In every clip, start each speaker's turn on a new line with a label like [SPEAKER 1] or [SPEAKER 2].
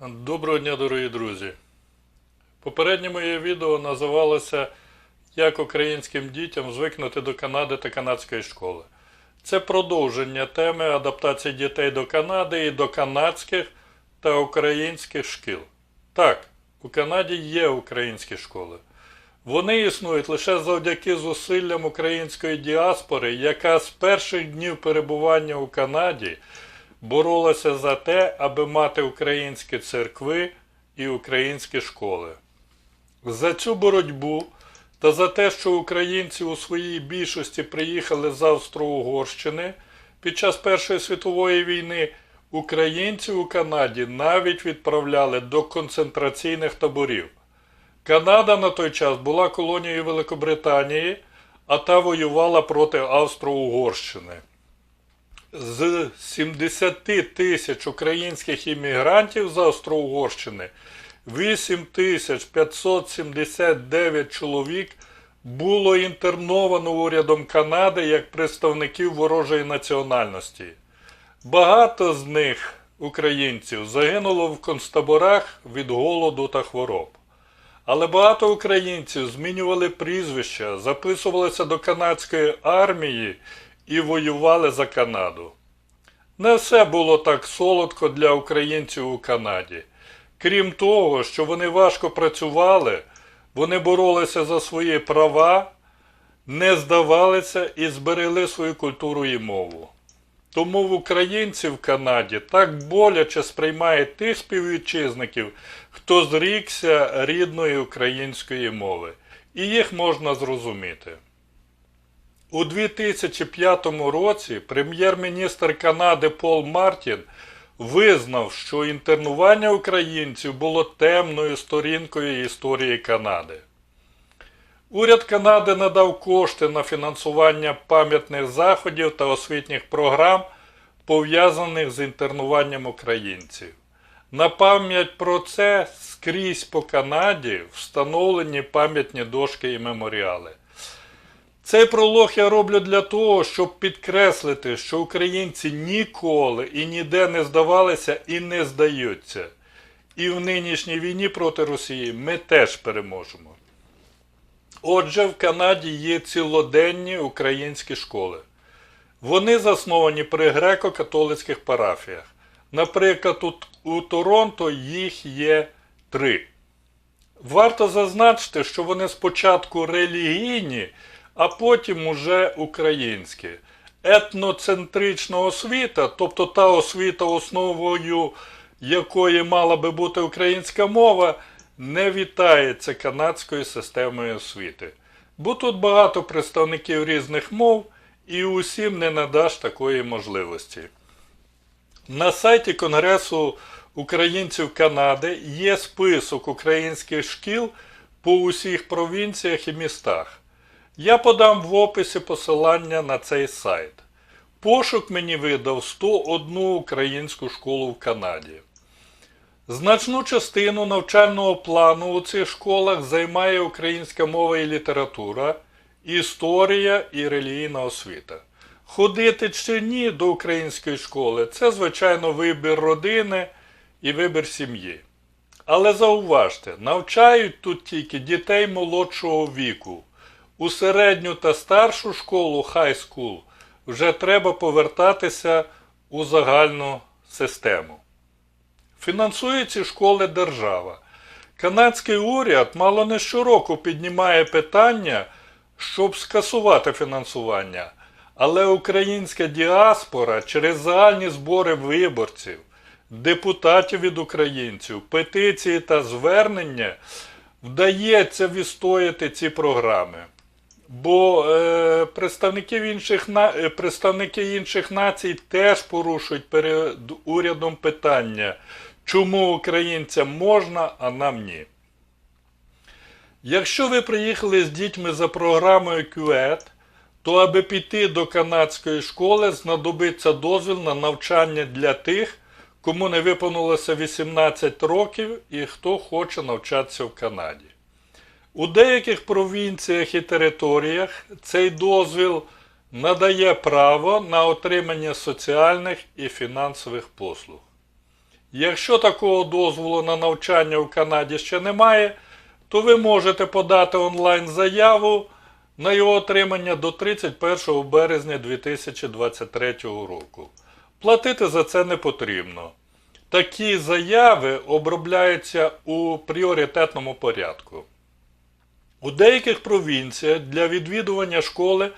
[SPEAKER 1] Доброго дня, дорогі друзі! Попереднє моє відео називалося Як українським дітям звикнути до Канади та канадської школи. Це продовження теми адаптації дітей до Канади і до канадських та українських шкіл. Так, у Канаді є українські школи. Вони існують лише завдяки зусиллям української діаспори, яка з перших днів перебування у Канаді боролася за те, аби мати українські церкви і українські школи. За цю боротьбу та за те, що українці у своїй більшості приїхали з Австро-Угорщини під час Першої світової війни, українці у Канаді навіть відправляли до концентраційних таборів. Канада на той час була колонією Великобританії, а та воювала проти Австро-Угорщини. З 70 тисяч українських іммігрантів з Австро-Угорщини 8579 чоловік було інтерновано урядом Канади як представників ворожої національності. Багато з них, українців, загинуло в концтаборах від голоду та хвороб. Але багато українців змінювали прізвища, записувалися до канадської армії і воювали за Канаду. Не все було так солодко для українців у Канаді. Крім того, що вони важко працювали, вони боролися за свої права, не здавалися і зберегли свою культуру і мову. Тому в українці в Канаді так боляче сприймає тих співвітчизників, хто зрікся рідної української мови. І їх можна зрозуміти. У 2005 році прем'єр-міністр Канади Пол Мартін визнав, що інтернування українців було темною сторінкою історії Канади. Уряд Канади надав кошти на фінансування пам'ятних заходів та освітніх програм, пов'язаних з інтернуванням українців. На пам'ять про це скрізь по Канаді встановлені пам'ятні дошки і меморіали. Цей пролог я роблю для того, щоб підкреслити, що українці ніколи і ніде не здавалися і не здаються. І в нинішній війні проти Росії ми теж переможемо. Отже, в Канаді є цілоденні українські школи. Вони засновані при греко-католицьких парафіях. Наприклад, у, у Торонто їх є три. Варто зазначити, що вони спочатку релігійні, а потім уже українські. Етноцентрична освіта, тобто та освіта, основою якої мала би бути українська мова, не вітається канадською системою освіти. Бо тут багато представників різних мов і усім не надаш такої можливості. На сайті Конгресу українців Канади є список українських шкіл по усіх провінціях і містах. Я подам в описі посилання на цей сайт. Пошук мені видав 101 українську школу в Канаді. Значну частину навчального плану у цих школах займає українська мова і література, історія і релігійна освіта. Ходити чи ні до української школи це, звичайно, вибір родини і вибір сім'ї. Але зауважте, навчають тут тільки дітей молодшого віку. У середню та старшу школу high school вже треба повертатися у загальну систему. Фінансує ці школи держава. Канадський уряд мало не щороку піднімає питання, щоб скасувати фінансування. Але українська діаспора через загальні збори виборців, депутатів від українців, петиції та звернення вдається відстояти ці програми. Бо е, представників інших, е, представники інших націй теж порушують перед урядом питання, чому українцям можна, а нам ні. Якщо ви приїхали з дітьми за програмою QED, то аби піти до канадської школи, знадобиться дозвіл на навчання для тих, кому не виповнилося 18 років і хто хоче навчатися в Канаді. У деяких провінціях і територіях цей дозвіл надає право на отримання соціальних і фінансових послуг. Якщо такого дозволу на навчання в Канаді ще немає, то ви можете подати онлайн заяву на його отримання до 31 березня 2023 року. Платити за це не потрібно. Такі заяви обробляються у пріоритетному порядку. У деяких провінціях для відвідування школи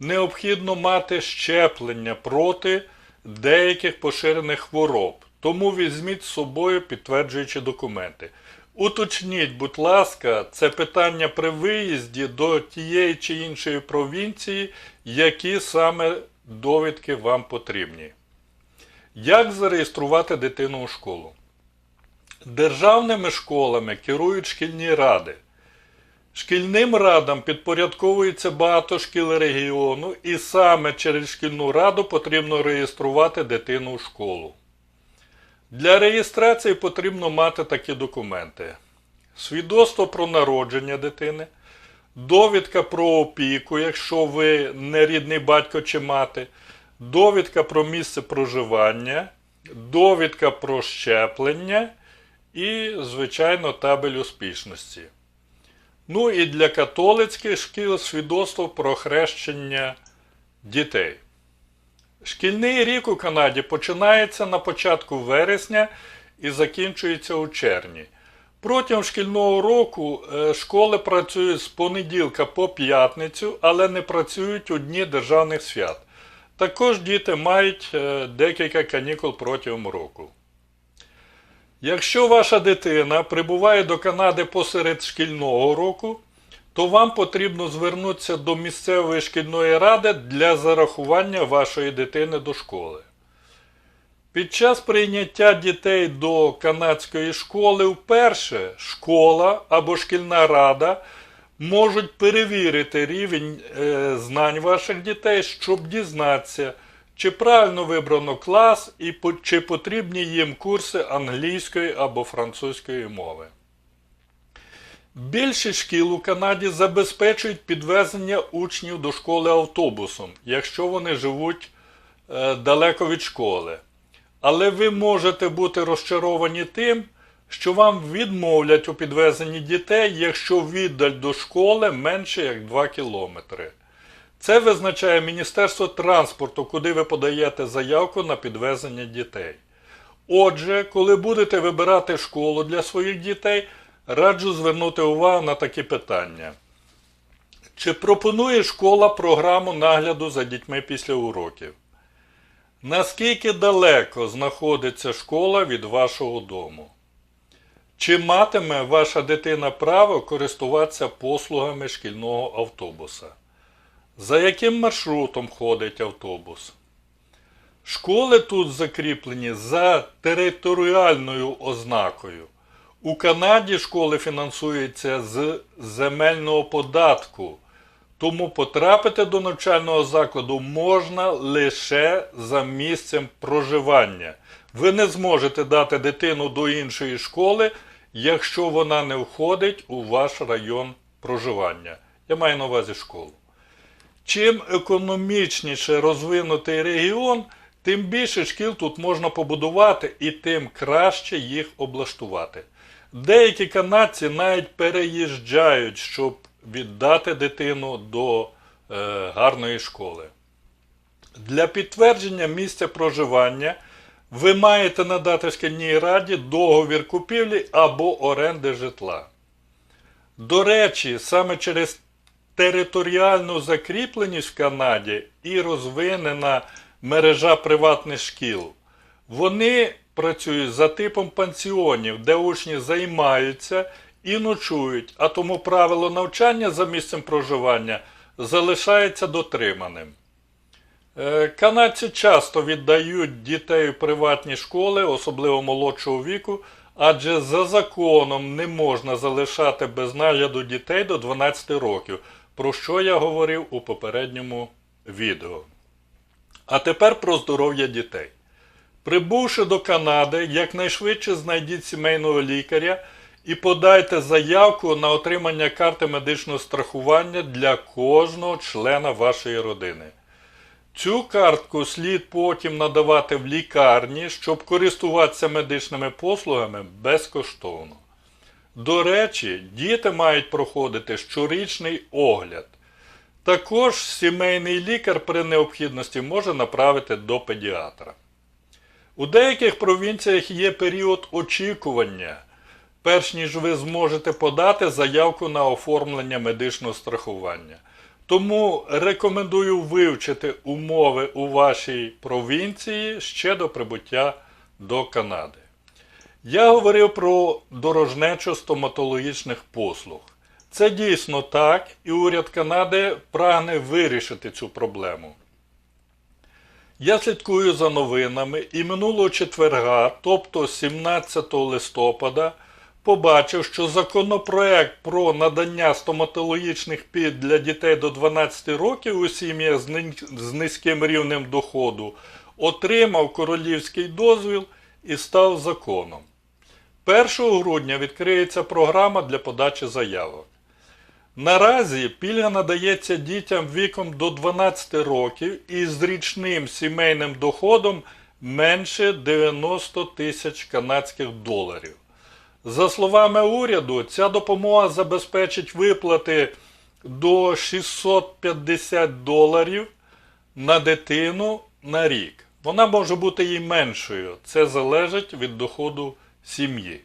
[SPEAKER 1] необхідно мати щеплення проти деяких поширених хвороб, тому візьміть з собою підтверджуючі документи. Уточніть, будь ласка, це питання при виїзді до тієї чи іншої провінції, які саме довідки вам потрібні. Як зареєструвати дитину у школу? Державними школами керують шкільні ради. Шкільним радам підпорядковується багато шкіл регіону, і саме через шкільну раду потрібно реєструвати дитину у школу. Для реєстрації потрібно мати такі документи: свідоцтво про народження дитини, довідка про опіку, якщо ви не рідний батько чи мати, довідка про місце проживання, довідка про щеплення і, звичайно, табель успішності. Ну і для католицьких шкіл свідоцтво про хрещення дітей. Шкільний рік у Канаді починається на початку вересня і закінчується у червні. Протягом шкільного року е, школи працюють з понеділка по п'ятницю, але не працюють у дні державних свят. Також діти мають е, декілька канікул протягом року. Якщо ваша дитина прибуває до Канади посеред шкільного року, то вам потрібно звернутися до місцевої шкільної ради для зарахування вашої дитини до школи. Під час прийняття дітей до канадської школи вперше школа або шкільна рада можуть перевірити рівень е, знань ваших дітей, щоб дізнатися, чи правильно вибрано клас і чи потрібні їм курси англійської або французької мови. Більшість шкіл у Канаді забезпечують підвезення учнів до школи автобусом, якщо вони живуть е, далеко від школи. Але ви можете бути розчаровані тим, що вам відмовлять у підвезенні дітей, якщо віддаль до школи менше як 2 кілометри. Це визначає Міністерство транспорту, куди ви подаєте заявку на підвезення дітей. Отже, коли будете вибирати школу для своїх дітей, раджу звернути увагу на такі питання. Чи пропонує школа програму нагляду за дітьми після уроків? Наскільки далеко знаходиться школа від вашого дому? Чи матиме ваша дитина право користуватися послугами шкільного автобуса? За яким маршрутом ходить автобус? Школи тут закріплені за територіальною ознакою. У Канаді школи фінансуються з земельного податку, тому потрапити до навчального закладу можна лише за місцем проживання. Ви не зможете дати дитину до іншої школи, якщо вона не входить у ваш район проживання. Я маю на увазі школу. Чим економічніше розвинутий регіон, тим більше шкіл тут можна побудувати і тим краще їх облаштувати. Деякі канадці навіть переїжджають, щоб віддати дитину до е, гарної школи. Для підтвердження місця проживання ви маєте надати шкільній раді договір купівлі або оренди житла. До речі, саме через територіальну закріпленість в Канаді і розвинена мережа приватних шкіл. Вони працюють за типом пансіонів, де учні займаються і ночують, а тому правило навчання за місцем проживання залишається дотриманим. Е, Канадці часто віддають дітей у приватні школи, особливо молодшого віку, адже за законом не можна залишати без нагляду дітей до 12 років, про що я говорив у попередньому відео. А тепер про здоров'я дітей. Прибувши до Канади, якнайшвидше знайдіть сімейного лікаря і подайте заявку на отримання карти медичного страхування для кожного члена вашої родини. Цю картку слід потім надавати в лікарні, щоб користуватися медичними послугами безкоштовно. До речі, діти мають проходити щорічний огляд. Також сімейний лікар при необхідності може направити до педіатра. У деяких провінціях є період очікування, перш ніж ви зможете подати заявку на оформлення медичного страхування. Тому рекомендую вивчити умови у вашій провінції ще до прибуття до Канади. Я говорив про дорожнечу стоматологічних послуг. Це дійсно так, і уряд Канади прагне вирішити цю проблему. Я слідкую за новинами і минулого четверга, тобто 17 листопада, побачив, що законопроект про надання стоматологічних під для дітей до 12 років у сім'ях з низьким рівнем доходу отримав королівський дозвіл і став законом. 1 грудня відкриється програма для подачі заявок. Наразі пільга надається дітям віком до 12 років із річним сімейним доходом менше 90 тисяч канадських доларів. За словами уряду, ця допомога забезпечить виплати до 650 доларів на дитину на рік. Вона може бути і меншою. Це залежить від доходу сім'ї.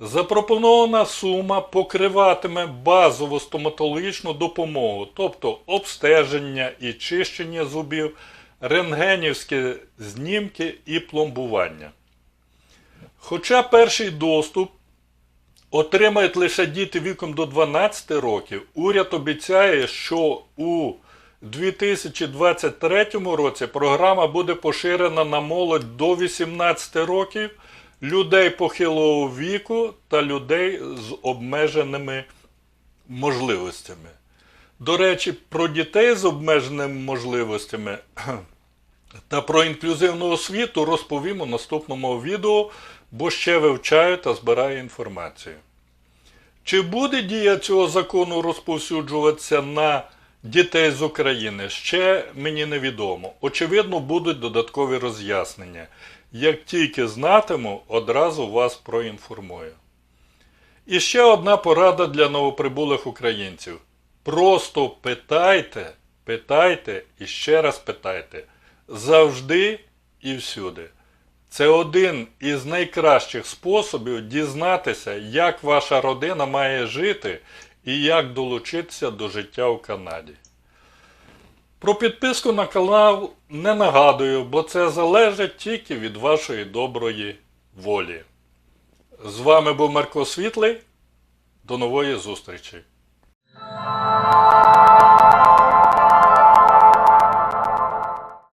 [SPEAKER 1] Запропонована сума покриватиме базову стоматологічну допомогу, тобто обстеження і чищення зубів, рентгенівські знімки і пломбування. Хоча перший доступ отримають лише діти віком до 12 років, уряд обіцяє, що у 2023 році програма буде поширена на молодь до 18 років, людей похилого віку та людей з обмеженими можливостями. До речі, про дітей з обмеженими можливостями та про інклюзивну освіту розповім у наступному відео, бо ще вивчаю та збираю інформацію. Чи буде дія цього закону розповсюджуватися на дітей з України, ще мені невідомо. Очевидно, будуть додаткові роз'яснення. Як тільки знатиму, одразу вас проінформую. І ще одна порада для новоприбулих українців. Просто питайте, питайте і ще раз питайте. Завжди і всюди. Це один із найкращих способів дізнатися, як ваша родина має жити і як долучитися до життя у Канаді. Про підписку на канал не нагадую, бо це залежить тільки від вашої доброї волі. З вами був Марко Світлий. До нової зустрічі!